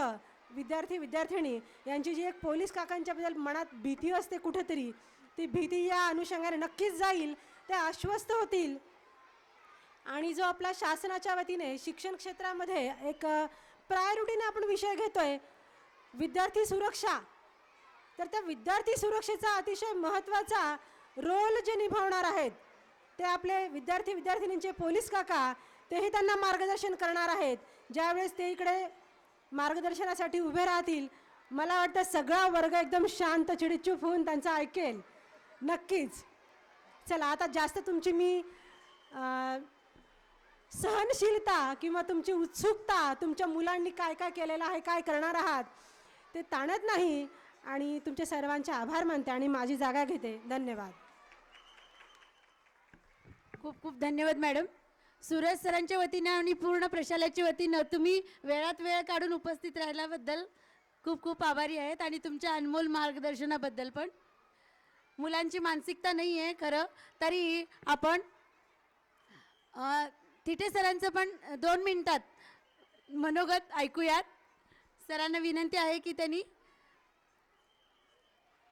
मुलं विद्यार्थी विद्यार्थिनी यांची जी एक पोलीस काकांच्याबद्दल मनात भीती असते कुठेतरी ती भीती या अनुषंगाने नक्कीच जाईल ते आश्वस्त होतील. आणि जो आपला शासनाच्या वतीने शिक्षण क्षेत्रामध्ये एक प्रायोरिटीने आपण विषय घेतोय विद्यार्थी सुरक्षा. तर त्या विद्यार्थी सुरक्षेचा अतिशय महत्त्वाचा रोल जे निभावणार आहेत ते आपले विद्यार्थी विद्यार्थिनींचे पोलीस काका तेही त्यांना मार्गदर्शन करणार आहेत. ज्यावेळेस ते इकडे मार्गदर्शनासाठी उभे राहतील. मला वाटतं सगळा वर्ग एकदम शांत चिडीचूप होऊन त्यांचं ऐकेल. नक्कीच. चला आता जास्त तुमची मी सहनशीलता किंवा तुमची उत्सुकता तुमच्या मुलांनी काय काय केलेलं आहे काय करणार आहात ते ताणत नाही. आणि तुमचे सर्वांचे आभार मानते आणि माझी जागा घेते. धन्यवाद. खूप खूप धन्यवाद मॅडम. सूरज सरांच्या वतीनं आणि पूर्ण प्रशालाच्या वतीनं तुम्ही वेळात वेळ काढून उपस्थित राहिल्याबद्दल खूप खूप आभारी आहेत आणि तुमच्या अनमोल मार्गदर्शनाबद्दल पण. मुलांची मानसिकता नाही आहे खरं तरी आपण तिथे थिटे सरांचं पण दोन मिनटात मनोगत ऐकूयात. सरांना विनंती आहे की त्यांनी